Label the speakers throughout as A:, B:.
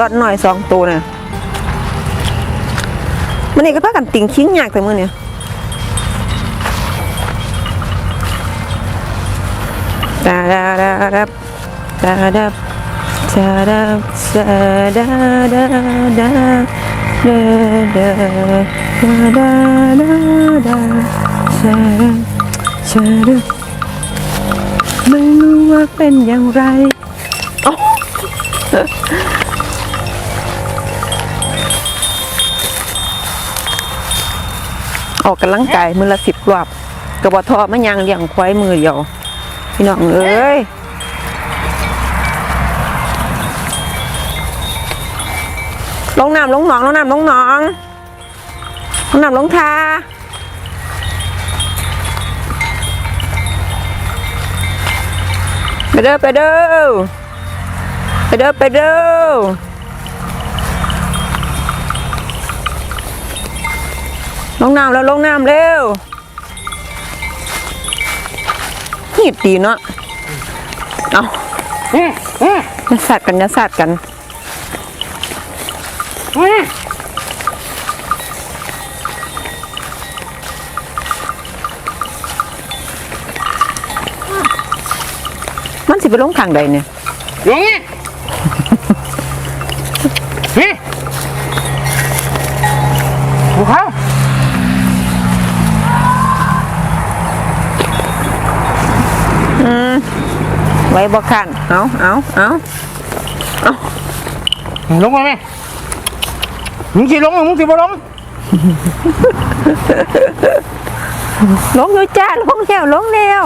A: ดอดหน่อยสองตัวเนี่ยมันนี่ก็พากันติ่งคิ้งยากแต่มือเนี่ยดาดาดาดับดาดับดาดับดาดาดาดาดาดาดาดาดาดาดาดาดาดไม่รู้ว่าเป็นอย่างไร อออกกำลังกายมือละสิบรอบกระบอทอมันยังเลี้ยงควายมือเดียวพี่น้องเอ้ยลงน้ำลงหนองลงน้ำลงหนองลงน้ำลงทาไปเด้อไปเด้อไปเด้อไปเด้อ ลงน้ำแล้วลงน้ำเร็วหีดดีเนาะเอาอย่าสัตว์กันอย่าสัตว์กันมันสิไปลงทางใดเนี่ย
B: ลงนี่นี่บุกเขา
A: ไว้บ่คันเอาเอาเอา
B: ลงมาไหมมึงสิลงหรือมึงสิบ่ลง
A: ลงอยู่จ้าลงแล้วลงแล้ว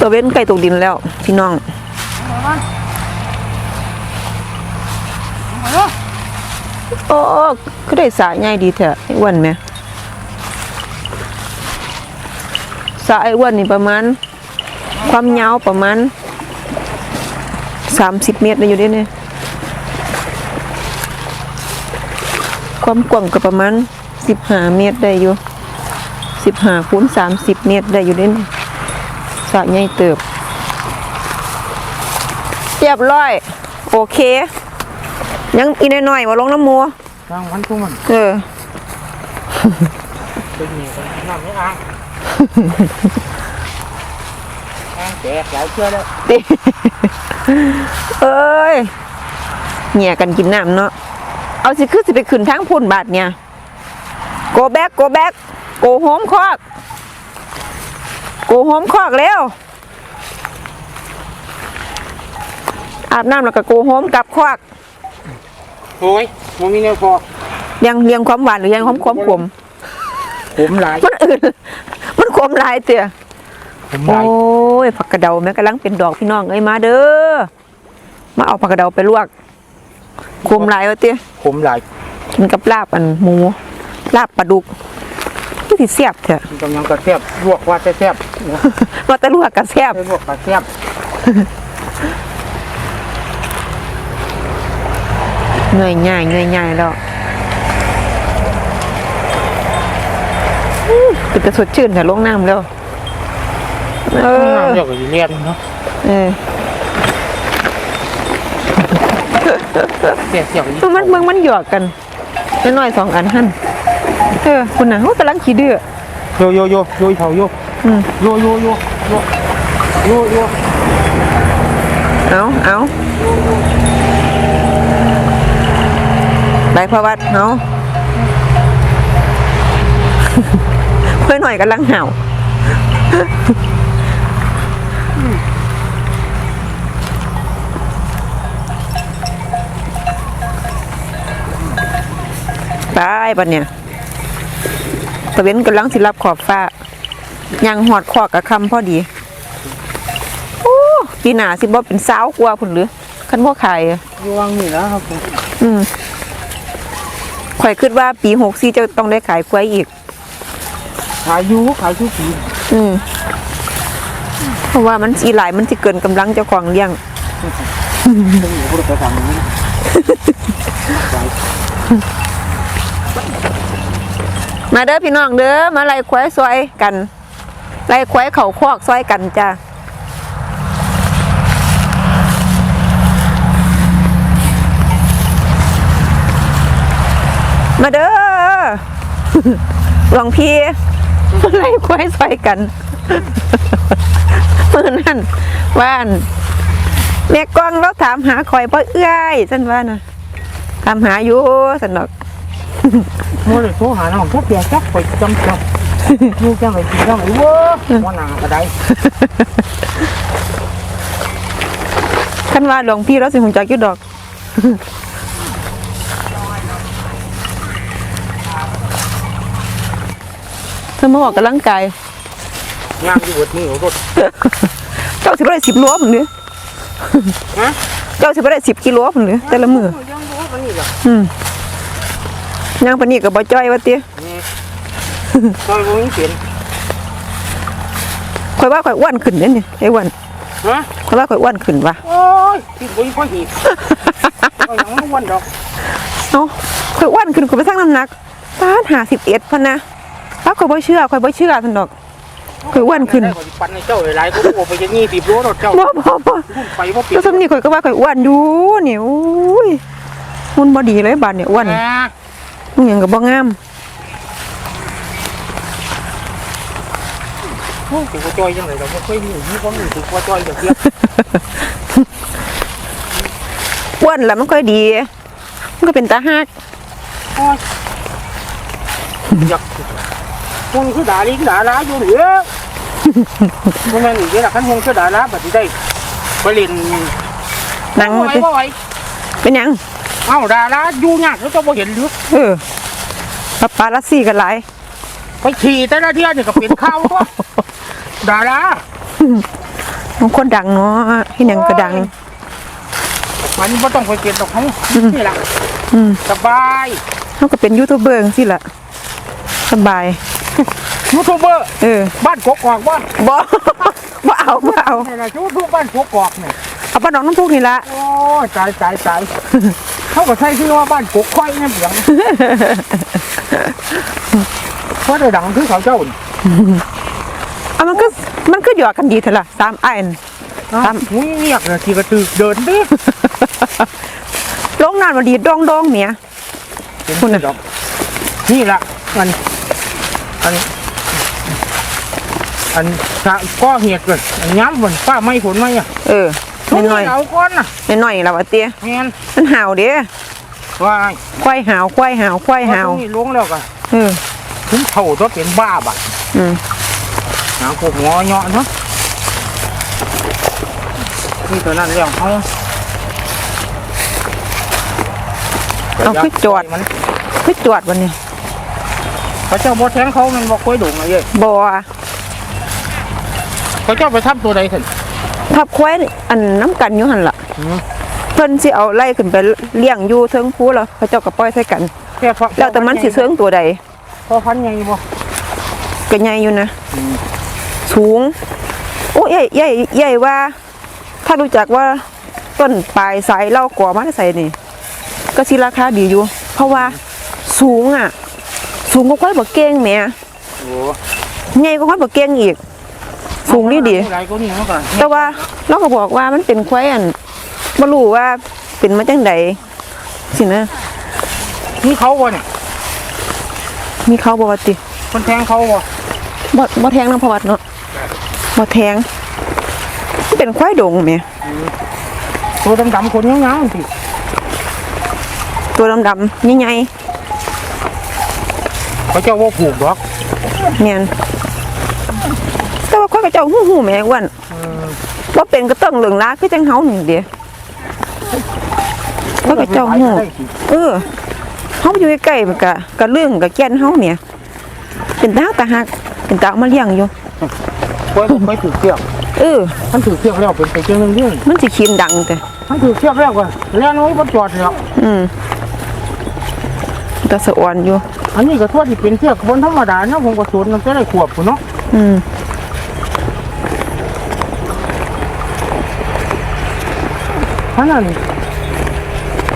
A: ตัวเว้นไก่ตกดินแล้ว พี่น้อง โอ้ก็ได้สาใหญ่ดีเถอะไอ้อ้วนไหมสาไอ้อ้วนนี่ประมาณ ความยาวประมาณสามสิบเมตรเลยอยู่ด้เนี่ยความกว้างก็ประมาณสิบห้าเมตรได้อยู่สิบห้าคูณสามสิบเมตรได้อยู่ด้เนี่ยสระใหญ่เติบเรียบร้อย โอเค ยังอีกหน่อยๆว่าลงน้ำมัว
B: ทางมันทุ่มมัน
A: เออ
B: เป็นนี่กันน้ำไม่อ่างอ่างแตกหลายเชื่อแล้ว
A: ติเอ้ยเหี่ยกันกินน้ำเนาะเอาสิคือสิไปขึ้นทางพุ่นบาทเนี่ยโกแบกโกแบกโกโฮมคอกโกโฮมคอกเร็วอาบน้ำแล้วก็โกโฮมกลับคอก
B: โอ้ยมันมีแนวพอ
A: ยังเลี้ยงความหวานหรือยังความความขม
B: ผมหลาย
A: มันอื่นมันขมหลายเตี่ย
B: ผมห
A: โอ้
B: ลาย
A: ยผักกระเดาแม่กำลังเป็นดอกพี่น้องเอ้ยมาเด้อมาเอาผักกระเดาไปลวกขมหลายวะเตี้ย
B: ผมหลาย
A: กินกับลาบอันหมูลาบปลาดุกนี่สิเสียบเถอะ
B: มันกำลังกระแทบลวกว่าจะแทบ
A: ว่าแต่ลวกกับเสียบ
B: ลวกกระแทบ
A: หนื่อยง่ายเหนื่อยง่ายแล้วอื้อเป็นแต่สดชื่นแต่ลงน้ำแล้วเออ
B: เดี๋ยวก็สิเรียนเนาะ
A: เออ
B: เสียเสียอีก
A: มันมันมันหยอกกันน้อยๆสองอันหั่นเออคุณน่ะเขากำลังขี้ดื้อ
B: โยโยโยโยเผาโย
A: อืม
B: โยโยโยโยโยโย
A: เอาเอา ไปพระวัดเอาเพื่อนหน่อยกำลังเห่าตายปะเนี่ยตะเว้นกำลังสิรับขอบฟ้า ยังหอดขอกกับคำพอดี โอ้ปีหนาสิบ่เป็นสาวกว่าพุ่นหรือ คันบ่ขายอะ
B: อยู่วังนี่แล้วครับผม
A: อืม ข่อยคิดว่าปีหกสี่จะต้องได้ขายกล้วยอีก
B: ขายอยู่ขายทุกปี
A: อืมเพราะว่ามันสีหลายมันสิเกินกำลังเจ้าของเลี้ยง
B: ต้องอยู่บริษัทนี้
A: เมาเด้อพี่น้องเด้อมาไล่ควายซอยกันไล่ควายเขาคอกซอยกันจ้า มาเด้อหลวงพี่มาไล่ควายซอยกันมือนั่นว่านแม่กวางเราถามหาคอยบ่เอื้อยฉันว่านะถามหาอยู่สันดอก
B: โม่เลยโทรหาน้องแค่เพียงแค่ไปจำจังยูจังไปกินจังไอ้เว้ยว่าหนากระได
A: คันว่าหลวงพี่เราสิหุ่นจักอยู่ดอก เธอมาออกกำลังกาย
B: งามอยู่บนนี้รถ
A: เจ้าสิบได้สิบโลผมหรือ
B: ฮะ
A: เจ้าสิบได้สิบกิโลผมหรือแต่ละมือ
B: ยังรู้ว่านี่เหรอ
A: อืมย่างปานนี้กับบ่จ้อยวะเตี้ย
B: นี่ซอยบ่มีเสียน
A: ข่อยว่าข่อยอ้วนขึ้นเด้นี่ไอ้อ้วน
B: ฮะ
A: ข่อยว่าข่อยอ้วนขึ้นว่ะ
B: โอ้ยที่บ่มีพ่อหีบเอาอย่างมันวันดอก
A: เอ้าข่อยอ้วนขึ้นข่อยไปสร้างน้ำหนักป้านหาสิบเอ็ดพันนะ ถ้าข่อยบ่เชื่อข่อยบ่เชื่อพันดอกข่อยอ้วนขึ้น
B: ได้กว่าสิปันในเจ้าหลายๆก็โอ้ไปอยังงี้ติบโลดอกเจ้า
A: บ่บ่บ่
B: หุ่นไปบ่เปลี่ย
A: ก็
B: น
A: สำนีข่อยก็ว่าข่อยอ้วนอยู่นี่โอ้ยมันบ่ดีเลยบาดเนี่ยอ้วน
B: อ่า
A: มันหยังก็บ่งาม
B: โอ้ยถือว่าจอยจังเลยเราบ่เคยมีมีความรู้สึกว่าจอยจังเทียบ
A: อ้วนแล้วมันค่อยดี มันก็เป็นตาฮัก
B: โอ้ยอยาก คนคือด่าลิงด่าล้าอยู่เหนือบ่แม่นอีกเด้อล่ะคันคงคือด่าล้าบัดสิได้ไปเล่น
A: หนัง
B: บ่
A: ว่า
B: ไหว
A: ติ
B: บ่ไหว
A: เป็นหยัง
B: เอ้าด่าล้าอยู่ยากแล้วเจ้าบ่เห็นหรือ
A: เออปาปาลัสซี่กันหลาย
B: ไปขี่แต่ละเที่ยนี่ก็เป็นข่าวตัวด่าล้า
A: บางคนดังเนาะที่หยังก็ดัง
B: มันบ่ต้องไปเก็บดอกเขานี่ล่ะ
A: อืม
B: สบาย
A: เฮาก็เป็นยูทูบเบอร์จังซี่ล่ะสบาย
B: ยูทูบเบอร์
A: เออ
B: บ้านกกอกบ้าน
A: บ่บ่เอาบ่เอา
B: นี่ล่ะยูทูบบ้านกกอกเนี่ย
A: เอาปลาดองน้ำพุกนี่ละ
B: โอ้ยตายตายตายเขาก็ใช้ชื่อว่าบ้านกกค่อยเนี่ยเบียงเพราะได้ดังคือเขาเจ้านี่
A: เอามันก็มันก็หยอกกันดีเถอะล่ะสามไอ้น
B: ตามหุ้ยเงียบเลยทีกระตือเดินดิ
A: ลงน้ำมาดีดองดองเมีย
B: เป็น
A: คุณน่ะ
B: ดอกนี่ล่ะมัน อัน อันสะก็เหตุเลยอันย้ำบนป้าไม่ผลไหมอะ
A: เออน้อย
B: เอาก้อนน่ะ
A: ๆน้อยๆแล้วว่าเตี้ย
B: แมน
A: มันห่าวเด้
B: ว่า
A: ควายห่าวควายห่าวควายห่าว
B: นี่ลงแล้วก็
A: เออ
B: ถึงเข่าตัวเป็นบ้าบัด
A: อืม
B: หางโคกงอเนาะเนาะนี่ตัวนั้นเรื่องเขา
A: เอาขึ้นจอด
B: มัน
A: คือจวดวันนี้
B: เขาเจ้าบ่แทงเขามันบ่ค่อยดุงอะไรเอ้ย
A: บ่
B: เขาเจ้าไปทำตัวใดถึง
A: ทับควายอันน้ำกันอยู่หั่นล่ะ
B: อืม
A: เพิ่นสิเอาไล่ขึ้นไปเลี้ยงอยู่เทิงภูแล้วเขาเจ้าก็ปล่อยใส่กัน
B: แค่พอ
A: แล้วแต่มันสิเชิงตัวใด
B: พอพันใหญ่บ่
A: ก็ใหญ่อยู่นะ สูง โอ้ใหญ่ใหญ่ใหญ่ว่า ถ้ารู้จักว่าต้นปลายสายเล่าก่อมาใส่นี่ ก็สิราคาดีอยู่ เพราะว่าสูงอะ สูงกว่าควายบ่เก้งแหม
B: โอ้
A: ใหญ่กว่าควายบ่เก้งอีก สูงดีดี
B: หลายกว่านี้มันก็
A: แต่ว่าเราก็บอกว่ามันเป็นควายอันบ่รู้ว่าเป็นมาจังใดสินะ
B: นี่เขาบ่เนี่ย
A: มีเขาบอกว่าติ
B: คนแทงเขาบ่
A: บ่บ่แทงนำประวัติเนาะบ่แทงมันเป็นควายดงแหม
B: ตัวดำๆคนยาวๆสิ
A: ตัวดำๆใหญ่
B: เขาเจ้าว่าผูกดอก
A: ๆแม่นแต่ว่าควายกระเจ้าหู้ๆแหม่อ้วนบ่เป็นก็ต้องเหลืองลาคือจังเฮานี่เด้ควายกระเจ้าหู้เออเฮาอยู่ใกล้ๆมันก็ก็เรื่องก็แก่นเฮาเนี่ย เป็นตาตาหักเป็นตาเอามาเลี้ยงอยู่
B: ค่อยบ่ค่อยถือเชือก
A: เออ
B: มันถือเชือกแล้วเป็นไปเจ้าหนึงเรื่อง
A: มันสิขีนดังแต่
B: มันถือเชือกแล้วก็เลี้ยงไว้บนจอดแล้ว
A: อืม ตาสะอ่อนอยู่
B: อันนี้ก็ทั่วที่เป็นเชือกบนธรรมดาเนาะผมก็สวนมันจะได้ขวบพุ่นเนาะ
A: อืม
B: เพราะนั้น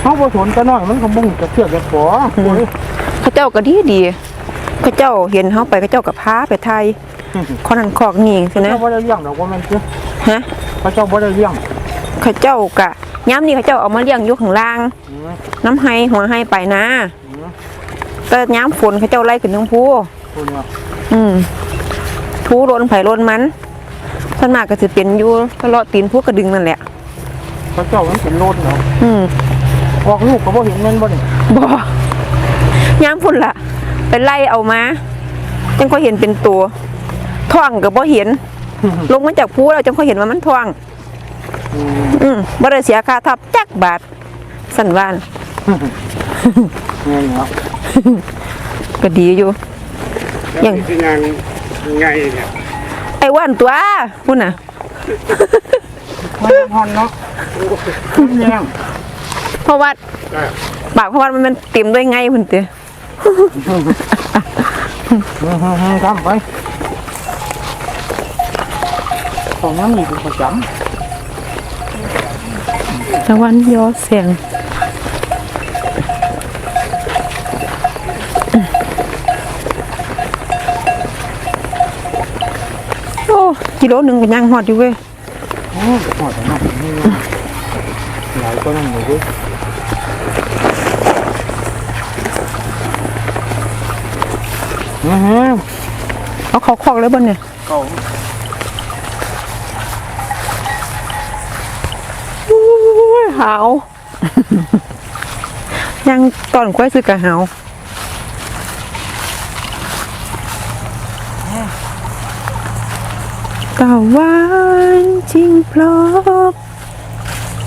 B: เขาบ่สวนตัวน้อยมันก็บ่งจะเชือกจะขอโอ้ย
A: เขาเจ้าก็ดีดีเขาเจ้าเห็นเขาไปเขาเจ้ากับพาไปไทยขอนันขอกนี่สินะ
B: เขาบ่ได้เลี้ยงดอกว่ามันคือ
A: ฮะ
B: เขาเจ้าบ่ได้เลี้ยง
A: เขาเจ้ากะย้ำนี่เขาเจ้าเอามาเลี้ยงอยู่ข้างล่าง
B: อืม
A: น้ำไห้หัวไห้ไปนะ
B: อืม
A: แต่ย้ำฝนเขาเจ้าไล่ขึ้นทั้งภู
B: คุณว่า
A: อืมภูโรนไผ่โรนมันส่วนมากก็จะเป็นอยู่ตลอดตีนภูกระดึงนั่นแหละ
B: เขาเจ้ามันเป็นโลดเนาะ
A: อืม
B: ออกลูกก็บ่เห็นเงินบ่นี่
A: บ่ย้ำพุ่นละไปไล่เอามาจังก็เห็นเป็นตัวท่องก็บ่เห็น ลงมาจากภูเราจังก็เห็นว่ามันท่อง
B: อืม
A: อืมบ่ได้เสียค่าทับจักบาทสันวาน
B: เงินเนาะ
A: ก็ดีอยู่
C: แล้วมีที่งานไงเนี่ย
A: ไอ้ว่านตัวพุ่นน่ะ
B: มันฮอนเนาะเลี้ยง
A: เพราะว่า
C: ก็
A: ปากเพราะว่ามันเต็มด้วยไงพุ่นเต
B: ทำไปตรงนั้นมีเป็นประจ
A: ตะวันยอแสงโอ้ กิโลหนึ่งก็ยังหอดอยู่เว้ยำ
B: โอ้หอดหนักนี่หลายก็นั่งอยู่ด้วยอือฮึ
A: เอาเขาคอกเลยบนเนี่ย
B: เก่า
A: อู้ยหาว ยังตอนกล้วยซื้อกะหาว กะหวานจริงพราะ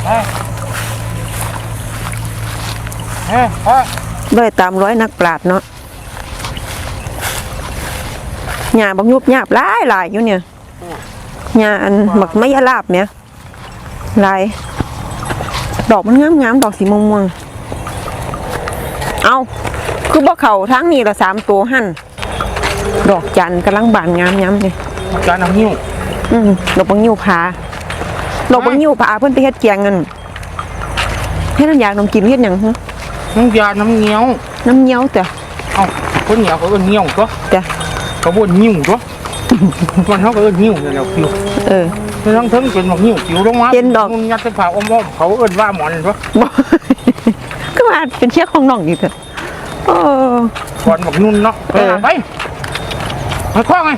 B: เฮ้ยเฮ้ยเฮ้ย
A: เลยตามร้อยนักปราดเนาะหญ้าบักยุบหยาบหลายหลายอยู่เนี่ยหญ้าอันหมักไม่ยาลาบเนี่ยลายดอกมันงามงามดอกสีม่วงม่วงเอาคือบ่เขาทั้งนี้ละสามตัวหั่นดอกจันกำลังบานงามย้ำเลย
B: อาจารย์น้ำหิ้ว
A: อืมดอกบังยิ้วผาดอกบังยิ้วผาเพิ่นไปเฮ็ดเกียงเงินเฮ็ดน้ำยาขนมกินเฮ็ดหยังฮะ
B: น้ำยาน้ำเงี้ยว
A: น้ำเงี้ยวแต่
B: เอ้าคนเหนียวเขาเอิ้นเงี้ยวก็
A: แต่
B: เขาบ่นหิ้วก็มันเขาก็เอิ้นหิ้วนั่นแหละคิว
A: เออ
B: ทั้งทั้งเป็นหมอกหิ้วคิวลงมา
A: เป็นดอก
B: มันยัดใส่ผ้าอ้อมๆเขาเอิ้นว่าหมอนก็
A: บ่ก็มาเป็นเชือกของน้องอีกเถอะโอ้
B: ก่อนหมอกนุ่นเนาะไป
A: เออ
B: ไปไปคว้างไง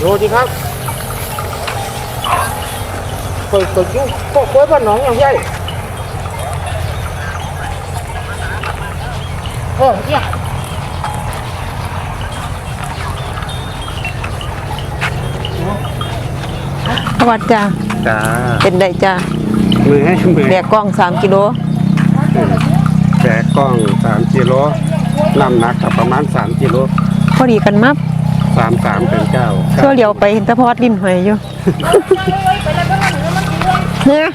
B: โรดีครับเปิดเปิดยุ่งก็ควยบ้านหนองอย่างใหญ่โอ้เนี่ย
A: สวัสดีจ้า
C: จ้า
A: เป็นได้จ้า
C: มือให้มือ
A: แบกกล้องสามกิโล
C: แบกกล้องสามกิโลน้ำหนักกับประมาณสามกิโล
A: พอดีกันมับ
C: สามสามเป็นเก้า
A: เชื่อเลียวไปเห็นแตะพอดลิ้นหอยอยู่เฮ้ย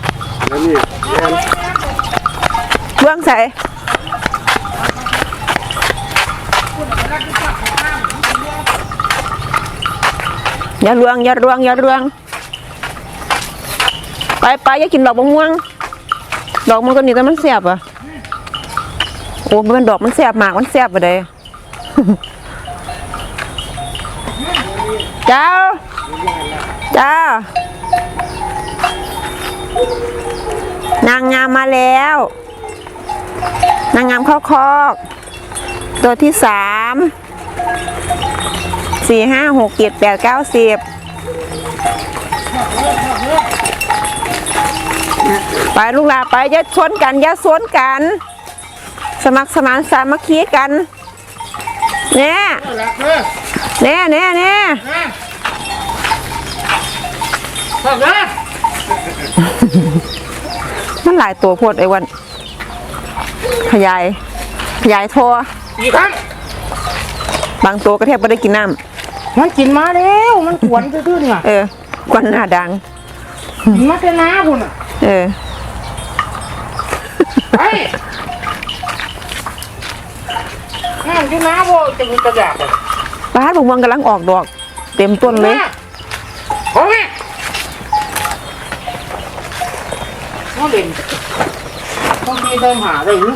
C: แล้วนี่แอน
A: เบื้องใส่อย่าลวงอย่าลวงอย่าลวง ไปไปอย่ากินดอกมะม่วง ดอกมันก็นี่แต่มันแสบอะโอ้มันดอกมันแสบมากมันแสบไปเลยเจ้า จ้า นางงามมาแล้ว นางงามเข้าคอก ตัวที่สามสี่ห้าหกเจ็ดแปดเก้าสิบไปลูกหลาไปอย่าชนกันอย่าสวนกัน สมัครสมานสามัคคีกันแน่ แน่แน่แน่
B: ครับนะ
A: มันหลายตัวโพดไอ้วัน ขยาย ขยายโทร
B: อีกครั้ง
A: บางตัวก็แทบไม่ได้กินน้
B: มันกินมาแล้ว มันขวนซื่อๆเนี่ยำ
A: เออควันหน้าดัง
B: กินมาแต่น้าพุ่นอะ
A: เออ
B: ไปน้ำที่น้าบ่จะมีกระดาษอะ
A: ป้าดบางวังกำลังออกดอก เต็มต้นเลย
B: โอ้ยเขาเล่นบางทีได้หาได้หรือ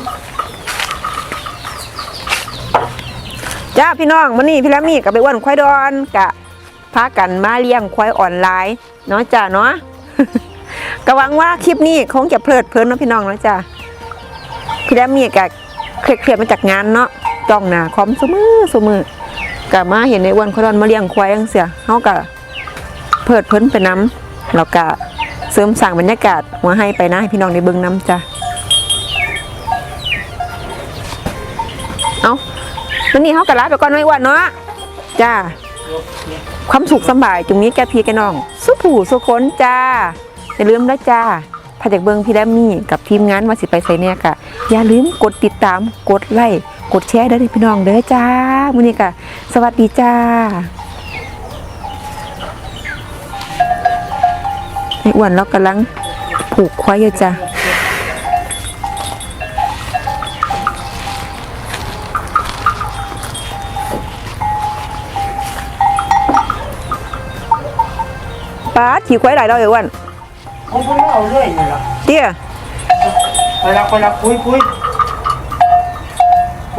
A: จ้าพี่น้องมื้อนี้พี่ละมีกับไปอ้วนควายดอนกะพากันมาเลี้ยงควายออนไลน์เนาะจ้าเนาะก็หวังว่าคลิปนี้คงจะเพลิดเพลินเนาะพี่น้องเนาะจ้าพี่ละมีกะเครียดๆมาจากงานเนาะจ้องหน้าคอมซุมือซุมือ กะมาเห็นในอ้วนควายดอนมาเลี้ยงควายจังเสียเฮากะเพิดเพลินไปน้ำแล้วก็เสริมสร้างบรรยากาศหัวให้ไปนะให้พี่น้องได้เบิ่งน้ำจ้าเอาวันนี้เขากระลาไปก่อนไว้วันเนาะจ้าความสุขสบายจุงนี้แกพี่แกน้อง สุผู้สุคนจ้าอย่าลืมนะจ้าถ้าจากเบิงพี่แดมมี่กับทีมงานว่าสิไปใส่เนี่ยกะอย่าลืมกดติดตามกดไลค์ กดแชร์เด้อพี่น้องเด้อจ้ามื้อนี้กะสวัสดีจ้าไอ้อ้วนเรากำลังผูกควายอยู่จ้าป้าดขี่ควายหลายดอกเอ้อ้วน
B: เขาเพิ่งเอาเรื่อยนี่ล่ะ
A: เตี้ย
B: ไปละไปละคุยคุย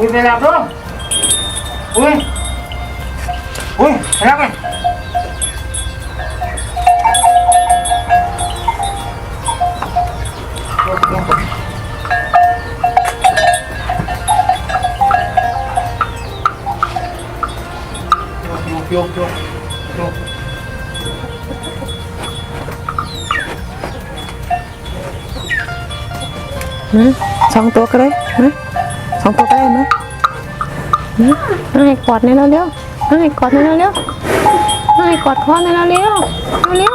B: คุยไปละเพิ่มคุยคุยไปละไปยกยกยกยก
A: มาสองตัวก็เลยมาสองตัวก็ได้ไหมามาให้กอดในเราเร็วๆมาให้กอดในเราเร็วๆมาให้กอดคอในเราเร็ว
B: เร็ว